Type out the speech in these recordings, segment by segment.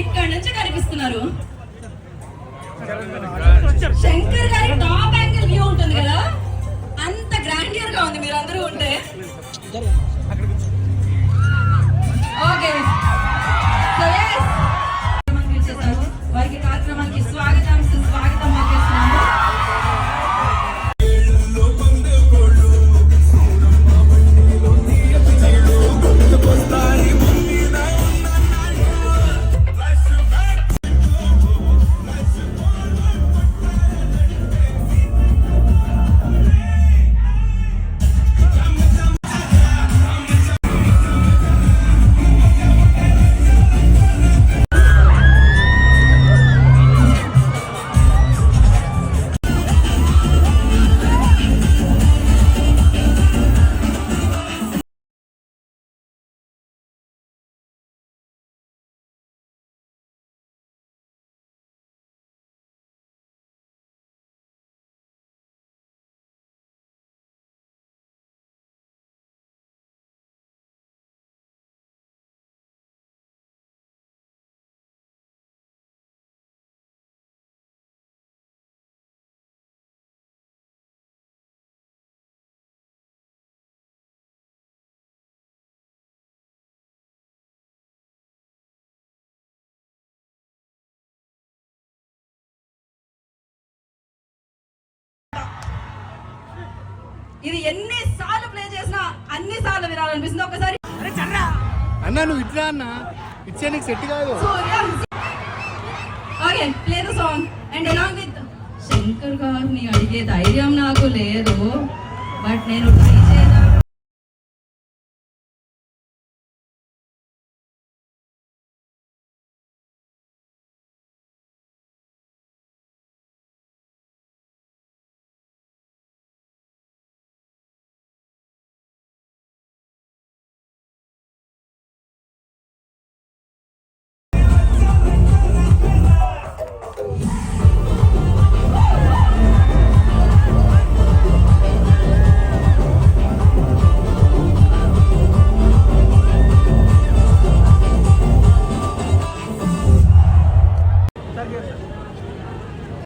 ఇక్కడ నుంచి కనిపిస్తున్నారు. శంకర్ గారి టాప్ యాంగిల్ వ్యూ ఉంటుంది కదా? అంత గ్రాండియర్గా ఉంది మీరందరూ ఉంటే. ఓకే ఇది ఎన్ని సార్లు ప్లే చేసినా అన్ని సార్లు వినాలనిపిస్తుంది. ఒకసారి అన్న నువ్వు ఇట్లా అన్న. ఇచ్చే నీకు సెట్ కాదు. Okay play the song and along with Shankar గారిని అడిగే ధైర్యం నాకు లేదు. బట్ నేను ట్రై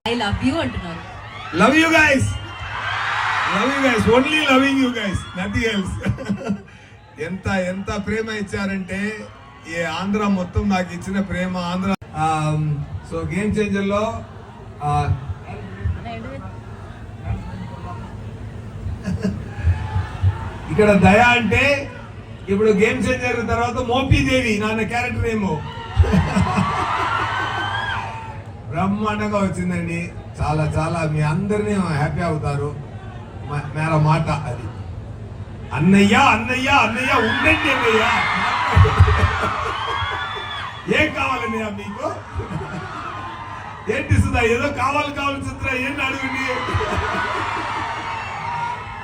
ఐ లవ్ యూ అంటున్నారు. Love you guys love you guys only loving you guys nothing else ఎంత ఎంత ప్రేమ ఇచ్చారంటే ఈ ఆంధ్ర మొత్తం నాకు ఇచ్చిన ప్రేమ ఆంధ్ర. సో గేమ్ చేంజర్లో ఇక్కడ దయ అంటే ఇప్పుడు గేమ్ చేంజర్ తర్వాత మోపీదేవి నాన్న క్యారెక్టర్ ఏమో. బ్రహ్మాండంగా వచ్చిందండి. చాలా చాలా మీ అందరినీ హ్యాపీ అవుతారు. మేర మాట అది. అన్నయ్య అన్నయ్య అన్నయ్య ఉండండి అన్నయ్య. ఏం కావాలన్నయ్య మీకు? ఏంటి సుధా ఏదో కావాలి కావాలి చిత్ర ఏంటి అడగండి?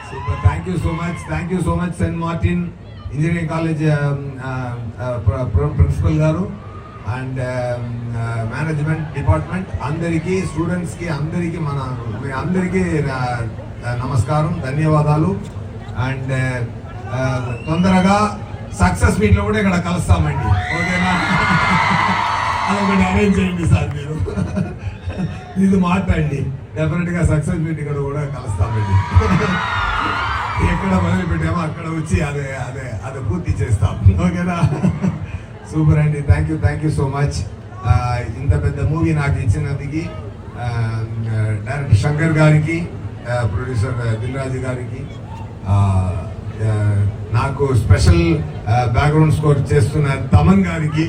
Super thank you so much thank you so much saint Martin engineering college principal గారు. And um, uh, management department అందరికీ స్టూడెంట్స్కి అందరికీ మన మీ అందరికీ uh, uh, నమస్కారం ధన్యవాదాలు. అండ్ తొందరగా సక్సెస్ మీట్లో కూడా ఇక్కడ కలుస్తామండి. ఓకేనా? అదొకటి అరేంజ్ చేయండి సార్ మీరు. ఇది మాట్లాడండి. డెఫినెట్గా సక్సెస్ మీట్ ఇక్కడ కూడా కలుస్తామండి. ఎక్కడ మొదలు పెట్టామో అక్కడ వచ్చి అదే అదే అదే పూర్తి చేస్తాం. ఓకేనా? సూపర్ అండి. Thank you thank you so much ఇంత పెద్ద మూవీ నాకు ఇచ్చినందుకు డైరెక్టర్ శంకర్ గారికి ప్రొడ్యూసర్ దిల్రాజు గారికి నాకు స్పెషల్ బ్యాక్గ్రౌండ్ స్కోర్ చేస్తున్న తమన్ గారికి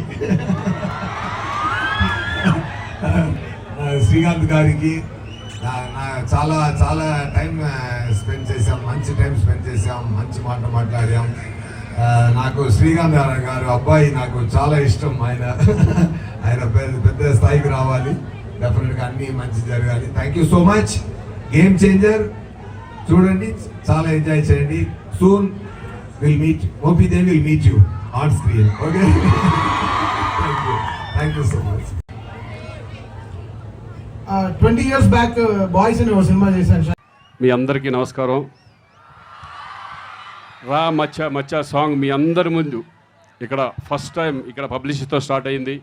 శ్రీకాంత్ గారికి నా- చాలా చాలా టైం స్పెండ్ చేసాం మంచి టైం స్పెండ్ చేసాం మంచి మాట మాట్లాడాం. నాకు శ్రీకాంత్ గారు గారు అబ్బాయి నాకు చాలా ఇష్టం. ఆయన ఆయన పెద్ద పెద్ద స్థాయికి రావాలి. డెఫినెట్గా అన్ని మంచి జరగాలి. Thank you so much game changer చూడండి చాలా ఎంజాయ్ చేయండి. Soon will meet OP they will meet you on screen okay thank you thank you so much twenty years back boys అని ఒక సినిమా చేశాను. సార్ మీ అందరికీ నమస్కారం. రా మచ్చ మచ్చ సాంగ్ మీ అందరి ముందు. ఇక్కడ ఫస్ట్ టైం ఇక్కడ పబ్లిసిటీతో స్టార్ట్ అయింది.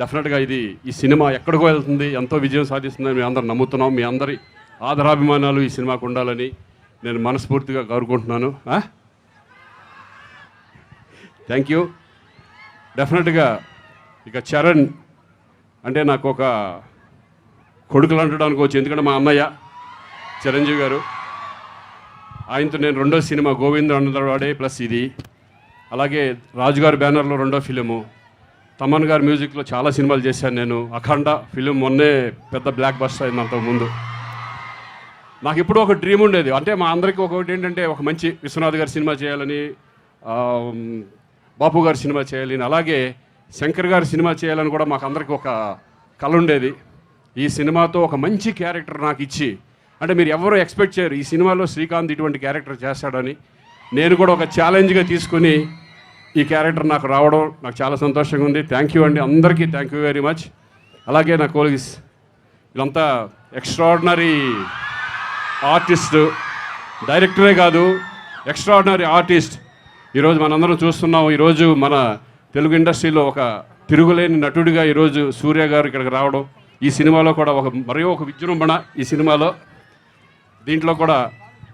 డెఫినెట్గా ఇది ఈ సినిమా ఎక్కడికో వెళ్తుంది ఎంతో విజయం సాధిస్తుందని మేము అందరం నమ్ముతున్నాం. మీ అందరి ఆదరాభిమానాలు ఈ సినిమాకు ఉండాలని నేను మనస్ఫూర్తిగా కోరుకుంటున్నాను. థ్యాంక్ యూ డెఫినెట్గా ఇక చరణ్ అంటే నాకు ఒక కొడుకులు అంటడానికి వచ్చి ఎందుకంటే మా అన్నయ్య చిరంజీవి గారు. ఆయనతో నేను రెండో సినిమా గోవింద అన్నవాడే ప్లస్ ఇది. అలాగే రాజుగారి బ్యానర్లో రెండో ఫిలిము. తమన్ గారి మ్యూజిక్లో చాలా సినిమాలు చేశాను నేను. అఖండ ఫిలిం మొన్నే పెద్ద బ్లాక్ బస్టర్ అయింది అంతకు ముందు. నాకు ఇప్పుడు ఒక డ్రీమ్ ఉండేది. అంటే మా అందరికీ ఒకటి ఏంటంటే ఒక మంచి విశ్వనాథ్ గారి సినిమా చేయాలని బాపు గారి సినిమా చేయాలని అలాగే శంకర్ గారి సినిమా చేయాలని కూడా మాకు అందరికీ ఒక కళ ఉండేది. ఈ సినిమాతో ఒక మంచి క్యారెక్టర్ నాకు ఇచ్చి అంటే మీరు ఎవరు ఎక్స్పెక్ట్ చేయరు. ఈ సినిమాలో శ్రీకాంత్ ఇటువంటి క్యారెక్టర్ చేస్తాడని. నేను కూడా ఒక ఛాలెంజ్గా తీసుకుని ఈ క్యారెక్టర్ నాకు రావడం నాకు చాలా సంతోషంగా ఉంది. థ్యాంక్ యూ అండి. అందరికీ థ్యాంక్ యూ వెరీ మచ్ అలాగే నా కోలీగ్స్ వీళ్ళంతా ఎక్స్ట్రాడినరీ ఆర్టిస్ట్ డైరెక్టరే కాదు ఎక్స్ట్రాడినరీ ఆర్టిస్ట్ ఈరోజు మనందరం చూస్తున్నాం. ఈరోజు మన తెలుగు ఇండస్ట్రీలో ఒక తిరుగులేని నటుడిగా ఈరోజు సూర్య గారు ఇక్కడికి రావడం. ఈ సినిమాలో కూడా ఒక మరో ఒక విజృంభణ ఈ సినిమాలో. దీంట్లో కూడా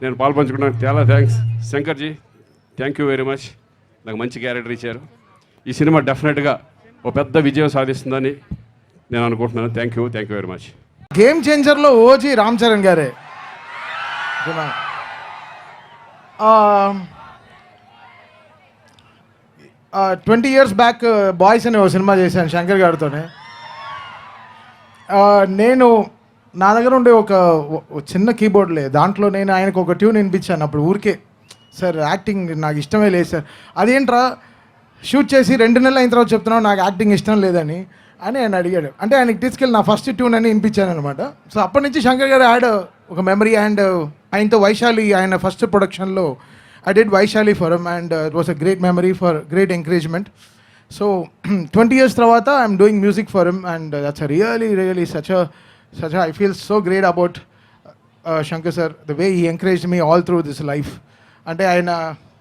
నేను పాల్పంచుకున్నాను. చాలా thanks Shankarji thank you very much నాకు మంచి క్యారెక్టర్ ఇచ్చారు. ఈ సినిమా డెఫినెట్గా ఒక పెద్ద విజయం సాధిస్తుందని నేను అనుకుంటున్నాను. Thank you thank you very much game చేంజర్లో OG Ram Charan గారే. ట్వంటీ ఇయర్స్ బ్యాక్ బాయ్స్ అనే ఒక సినిమా చేశాను శంకర్ గారితోనే. నేను నా దగ్గర ఉండే ఒక చిన్న కీబోర్డ్ లేదు దాంట్లో నేను ఆయనకు ఒక ట్యూన్ వినిపించాను. అప్పుడు ఊరికే సార్ యాక్టింగ్ నాకు ఇష్టమే లేదు సార్. అదేంట్రా? షూట్ చేసి రెండు నెలలు అయిన తర్వాత చెప్తున్నావు నాకు యాక్టింగ్ ఇష్టం లేదని. అని ఆయన అడిగాడు. అంటే ఆయనకి తీసుకెళ్ళి నా ఫస్ట్ ట్యూన్ అని వినిపించాను అనమాట సో అప్పటి నుంచి శంకర్ గారు యాడ్ ఒక మెమరీ అండ్ ఆయనతో వైశాలి ఆయన ఫస్ట్ ప్రొడక్షన్లో I did Vaishali for and it was a great memory for great encouragement. So twenty years తర్వాత I'm doing music for him and that's really really such such I feel so great about Shankar sir the way he encourage me all through this life అంటే ఆయన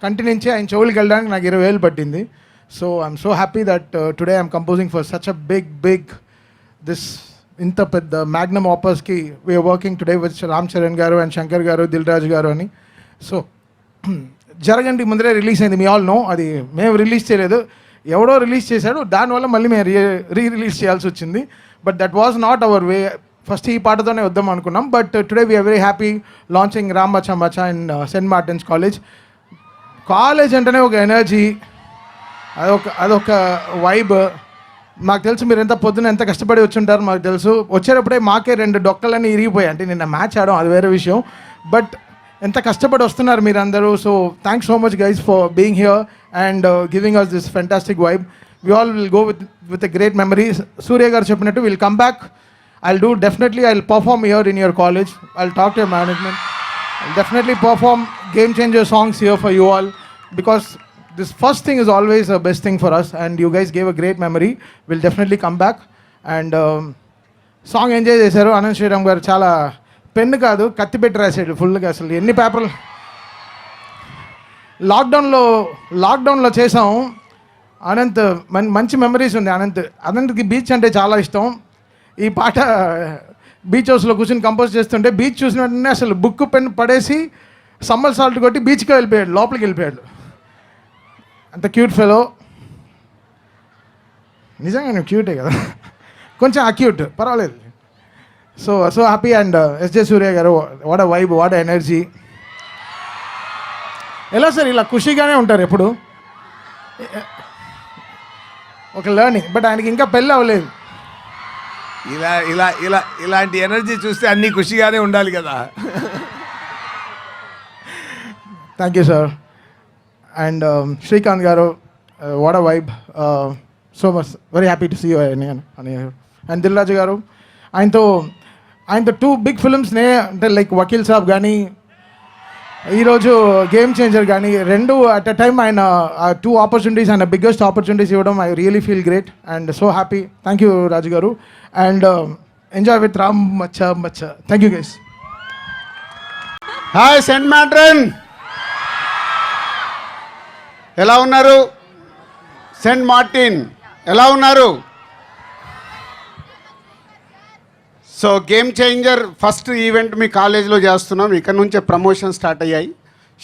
కంటి నుంచి ఆయన చెవులకి వెళ్ళడానికి నాకు ఇరవై వేలు పట్టింది. So I'm so happy that today I'm composing for such a big big this ఇంత పెద్ద magnum ఆపర్స్కి we're working today with Ram Charan గారు అండ్ శంకర్ గారు దిల్ రాజు గారు అని. సో జరగండి ముందరే రిలీజ్ అయింది మీ ఆల్ నో అది మేము రిలీజ్ చేయలేదు. ఎవడో రిలీజ్ చేశాడు దానివల్ల మళ్ళీ మేము రీ రీ రిలీజ్ చేయాల్సి వచ్చింది. But that was not our way first ఈ పాటతోనే వద్దాం అనుకున్నాం but today we're very happy launching Ram Bachcha Bachcha in saint Martin's college college అంటేనే ఒక ఎనర్జీ అదొక అదొక వైబ్ మాకు తెలుసు మీరు ఎంత పొద్దున ఎంత కష్టపడి వచ్చి ఉంటారు మాకు తెలుసు. వచ్చేటప్పుడే మాకే రెండు డొక్కలన్నీ ఇరిగిపోయాయి. అంటే నిన్న మ్యాచ్ ఆడడం అది వేరే విషయం. బట్ ఎంత కష్టపడి వస్తున్నారు మీరు అందరూ so thanks so much guys for being here and giving us this fantastic vibe we all will go with with a great memories Surya గారు చెప్పినట్టు will come back I do definitely I perform your in your college I talk to management I definitely perform game change your songs your for you all because this first thing is always a best thing for us and you guys gave a great memory will definitely come back and song enjoy చేశారు. అనంత్ శ్రీరామ్ గారు చాలా pen కాదు కత్తి పెట్టి రాసాడు ఫుల్గా అసలు. ఎన్ని పేపర్లు? లాక్డౌన్లో లాక్డౌన్లో చేసాం. అనంత్ మంచి మెమరీస్ ఉంది అనంత్. అనంత్కి బీచ్ అంటే చాలా ఇష్టం. ఈ పాట బీచ్ హౌస్లో కూర్చొని కంపోజ్ చేస్తుంటే బీచ్ చూసిన వెంటనే అసలు బుక్ పెన్ పడేసి సమ్మర్ సాల్ట్ కొట్టి బీచ్కి వెళ్ళిపోయాడు లోపలికి వెళ్ళిపోయాడు. అంత క్యూట్ ఫెలో నిజంగా నేను క్యూటే కదా. కొంచెం అక్యూట్ పర్వాలేదు. So so happy and SJ Surya గారు వాడ వైబ్ వాడ ఎనర్జీ ఎలా సార్ ఇలా ఖుషీగానే ఉంటారు ఎప్పుడు? ఒక లర్నింగ్ బట్ ఆయనకి ఇంకా పెళ్ళి అవ్వలేదు. ఇలా ఇలా ఇలా ఇలాంటి ఎనర్జీ చూస్తే అన్ని ఖుషిగానే ఉండాలి కదా. Thank you sir and Srikanth గారు what a vibe so much very happy to see you అని అని అండ్ దిల్రాజు గారు ఆయనతో ఆయనతో టూ బిగ్ ఫిల్మ్స్నే అంటే లైక్ వకీల్ సాబ్ కానీ ఈరోజు గేమ్ చేంజర్ కానీ రెండు అట్ అ టైమ్ ఆయన టూ ఆపర్చునిటీస్ ఆయన బిగ్గెస్ట్ ఆపర్చునిటీస్ ఇవ్వడం I really feel great and so happy thank you Raju గారు. అండ్ ఎంజాయ్ విత్ రామ్ మచ్చ మచ్చ thank you guys hi saint Martin ఎలా ఉన్నారు? సెంట్ మార్టిన్ ఎలా ఉన్నారు? So game changer first event మీ కాలేజీలో చేస్తున్నాం. ఇక్కడ నుంచే ప్రమోషన్ స్టార్ట్ అయ్యాయి.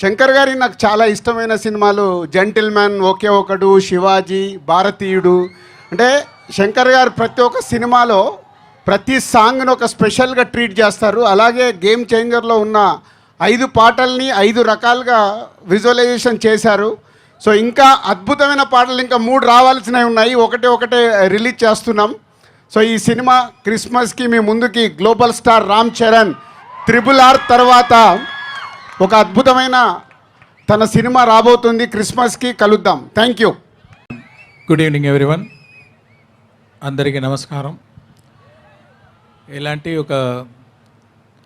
శంకర్ గారి నాకు చాలా ఇష్టమైన సినిమాలు జెంటిల్ మ్యాన్ ఒకే ఒకడు శివాజీ భారతీయుడు. అంటే శంకర్ గారు ప్రతి ఒక్క సినిమాలో ప్రతి సాంగ్ను ఒక స్పెషల్గా ట్రీట్ చేస్తారు. అలాగే గేమ్ చేంజర్లో ఉన్న ఐదు పాటల్ని ఐదు రకాలుగా విజువలైజేషన్ చేశారు. సో ఇంకా అద్భుతమైన పాటలు ఇంకా మూడు రావాల్సినవి ఉన్నాయి. ఒకటే ఒకటే రిలీజ్ చేస్తున్నాం. సో ఈ సినిమా క్రిస్మస్కి మీ ముందుకి global star Ram Charan triple R తర్వాత ఒక అద్భుతమైన తన సినిమా రాబోతుంది క్రిస్మస్కి కలుద్దాం. Thank you. Good evening everyone. అందరికీ నమస్కారం. ఇలాంటి ఒక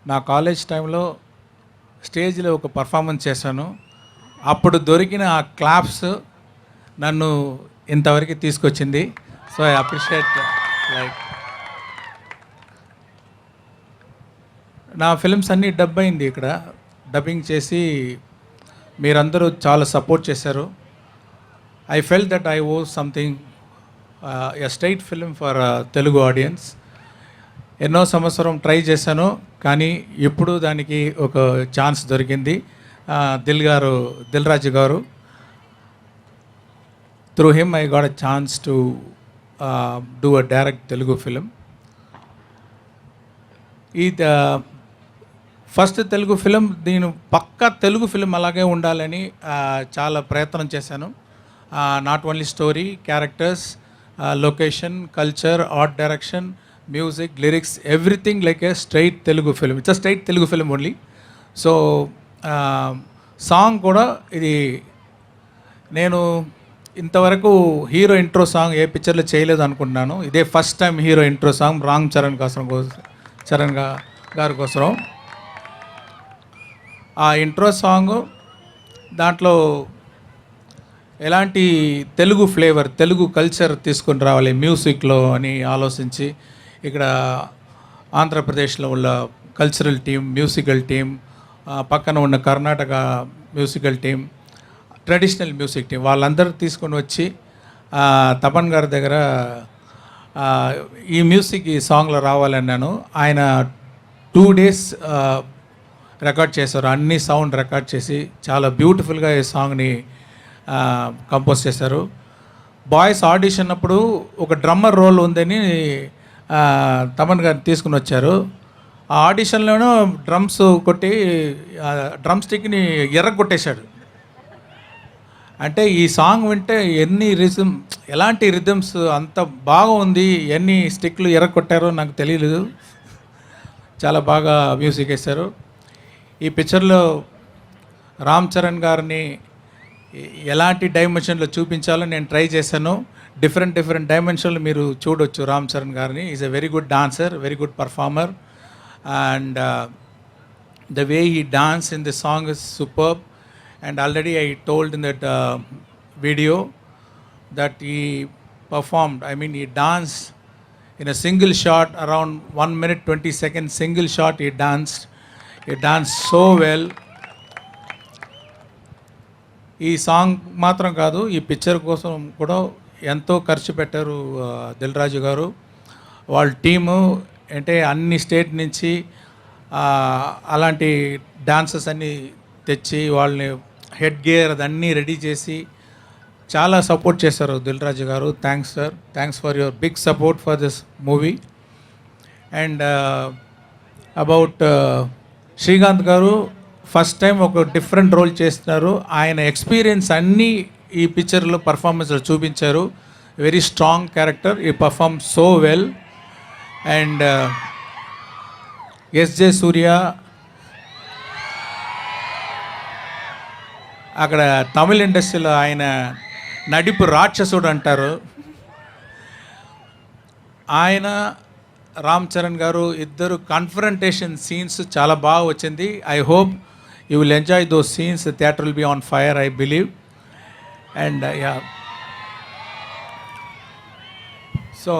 నా కాలేజ్ టైంలో స్టేజ్లో ఒక పర్ఫార్మెన్స్ చేశాను. అప్పుడు దొరికిన ఆ క్లాప్స్ నన్ను ఇంతవరకు తీసుకొచ్చింది. సో ఐ అప్రిషియేట్ లైక్ నా ఫిల్మ్స్ అన్నీ డబ్ అయింది ఇక్కడ. డబ్బింగ్ చేసి మీరందరూ చాలా సపోర్ట్ చేశారు. I felt that I owe something a state film for Telugu audience ఎన్నో సంవత్సరం ట్రై చేశాను కానీ ఇప్పుడు దానికి ఒక ఛాన్స్ దొరికింది. దిల్ గారు దిల్ రాజు గారు. Through him I got a chance to do a direct Telugu film ఈ ఫస్ట్ తెలుగు ఫిలిం నేను పక్కా తెలుగు ఫిలిం అలాగే ఉండాలని చాలా ప్రయత్నం చేశాను. Not only story characters location culture art direction music lyrics everything like a straight Telugu film it's a straight Telugu film only so song కూడా ఇది నేను ఇంతవరకు హీరో ఇంట్రో సాంగ్ ఏ పిక్చర్లో చేయలేదు అనుకుంటున్నాను. ఇదే first time hero intro song Ram Charan కోసం చరణ్ గారి కోసం ఆ ఇంట్రో సాంగ్ దాంట్లో ఎలాంటి తెలుగు ఫ్లేవర్ తెలుగు కల్చర్ తీసుకొని రావాలి మ్యూజిక్లో అని ఆలోచించి ఇక్కడ ఆంధ్రప్రదేశ్లో ఉన్న కల్చరల్ టీం మ్యూజికల్ టీం పక్కన ఉన్న Karnataka musical team traditional music team. వాళ్ళందరూ తీసుకొని వచ్చి తపన్ గారి దగ్గర ఈ మ్యూజిక్ ఈ సాంగ్లో రావాలన్నాను. ఆయన టూ డేస్ రికార్డ్ చేశారు. అన్ని సౌండ్ రికార్డ్ చేసి చాలా బ్యూటిఫుల్గా ఈ సాంగ్ని కంపోజ్ చేశారు. బాయ్స్ ఆడిషన్ అప్పుడు ఒక డ్రమ్మర్ రోల్ ఉందని తమన్ గారు తీసుకుని వచ్చారు. ఆ ఆడిషన్లోనూ డ్రమ్స్ కొట్టి డ్రమ్ స్టిక్ని ఎర్రగొట్టేశాడు. అంటే ఈ సాంగ్ వింటే ఎన్ని రిజమ్ ఎలాంటి రిథమ్స్ అంత బాగా ఉంది ఎన్ని స్టిక్లు ఎర్రకొట్టారో నాకు తెలియలేదు చాలా బాగా మ్యూజిక్ వేశారు. ఈ పిక్చర్లో రామ్ చరణ్ గారిని ఎలాంటి డైమెన్షన్లో చూపించాలో నేను ట్రై చేశాను. డిఫరెంట్ డిఫరెంట్ డైమెన్షన్లు మీరు చూడొచ్చు రామ్ చరణ్ గారిని. Is a very good dancer very good performer and the way he dance in the song is superb. And already I told in that video that he performed I mean he dance in a single shot around one minute twenty second single shot he dance he dance so well ఈ song మాత్రం కాదు ఈ picture కోసం కూడా ఎంతో ఖర్చు పెట్టారు దిల్ రాజు గారు. వాళ్ళ టీము అంటే అన్ని స్టేట్ నుంచి అలాంటి డాన్సెస్ అన్నీ తెచ్చి వాళ్ళని హెడ్ గేర్ అదన్నీ రెడీ చేసి చాలా సపోర్ట్ చేశారు దిల్ రాజు గారు. Thanks sir thanks for your big support for this movie and about Srikanth గారు ఫస్ట్ టైం ఒక డిఫరెంట్ రోల్ చేస్తున్నారు. ఆయన ఎక్స్పీరియన్స్ అన్నీ ఈ పిక్చర్లో పర్ఫార్మెన్స్లో చూపించారు. Very strong character he perform so well and SJ Surya అక్కడ తమిళ ఇండస్ట్రీలో ఆయన నడిపు రాక్షసుడు అంటారు. ఆయన రామ్ చరణ్ గారు ఇద్దరు కన్ఫరంటేషన్ సీన్స్ చాలా బాగా వచ్చింది. I hope you will enjoy those scenes theatre will be on fire I believe and yeah so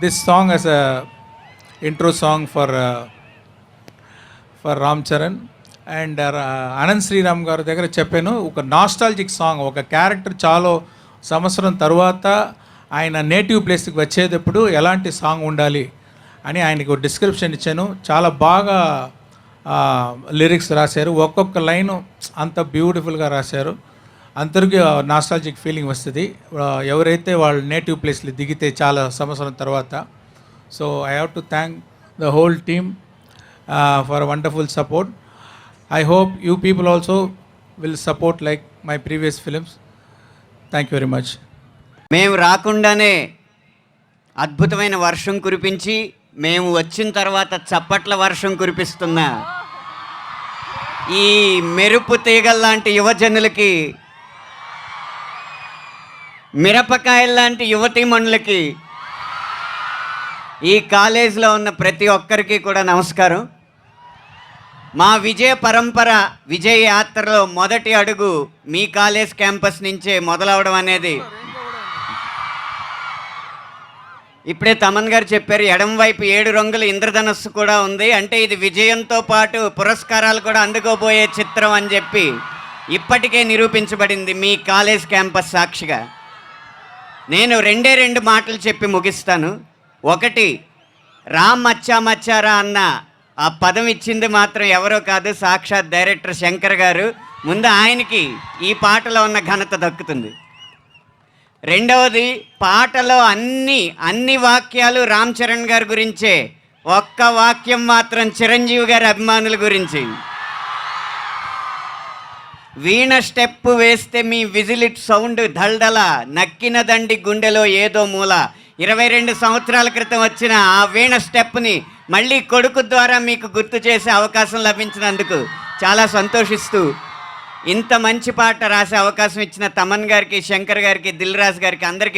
this song as a intro song for for Ram Charan and Anant Sriram గారి దగ్గర చెప్పాను ఒక nostalgic song ఒక character చాలా సంవత్సరం తర్వాత ఆయన native ప్లేస్కి వచ్చేటప్పుడు ఎలాంటి సాంగ్ ఉండాలి అని ఆయనకు డిస్క్రిప్షన్ ఇచ్చాను. చాలా బాగా లిరిక్స్ రాశారు. ఒక్కొక్క లైను అంత బ్యూటిఫుల్గా రాశారు. అందరికీ నాస్టాలజిక్ ఫీలింగ్ వస్తుంది. ఎవరైతే వాళ్ళ నేటివ్ ప్లేస్లో దిగితే చాలా సంవత్సరం తర్వాత. So I have to thank the whole team for wonderful support I hope you people also will support like my previous films thank you very much మేము రాకుండానే అద్భుతమైన వర్షం కురిపించి మేము వచ్చిన తర్వాత చప్పట్ల వర్షం కురిపిస్తున్న ఈ మెరుపు తీగల్లాంటి యువజనులకి మిరపకాయల్లాంటి యువతీమణులకి ఈ కాలేజీలో ఉన్న ప్రతి ఒక్కరికి కూడా నమస్కారం. మా విజయ పరంపర విజయ యాత్రలో మొదటి అడుగు మీ కాలేజ్ క్యాంపస్ నుంచే మొదలవడం అనేది. ఇప్పుడే తమన్ గారు చెప్పారు ఎడం వైపు ఏడు రంగుల ఇంద్రధనస్సు కూడా ఉంది అంటే ఇది విజయంతో పాటు పురస్కారాలు కూడా అందుకోబోయే చిత్రం అని చెప్పి ఇప్పటికే నిరూపించబడింది మీ కాలేజ్ క్యాంపస్ సాక్షిగా. నేను రెండే రెండు మాటలు చెప్పి ముగిస్తాను. ఒకటి రామ్ మచ్చా మచ్చారా అన్న ఆ పదం ఇచ్చింది మాత్రం ఎవరో కాదు సాక్షాత్ డైరెక్టర్ శంకర్ గారు. ముందు ఆయనకి ఈ పాటలో ఉన్న ఘనత దక్కుతుంది. రెండవది పాటలో అన్ని అన్ని వాక్యాలు రామ్ చరణ్ గారి గురించే. ఒక్క వాక్యం మాత్రం చిరంజీవి గారి అభిమానుల గురించి. వీణ స్టెప్ వేస్తే మీ విజిలిట్ సౌండ్ దల్దల నక్కిన దండి గుండెలో ఏదో మూల. ఇరవై రెండు సంవత్సరాల క్రితం వచ్చిన ఆ వీణ స్టెప్ని మళ్ళీ కొడుకు ద్వారా మీకు గుర్తు చేసే అవకాశం లభించినందుకు చాలా సంతోషిస్తూ ఇంత మంచి పాట రాసే అవకాశం ఇచ్చిన తమన్ గారికి శంకర్ గారికి దిల్ రాజు గారికి అందరికీ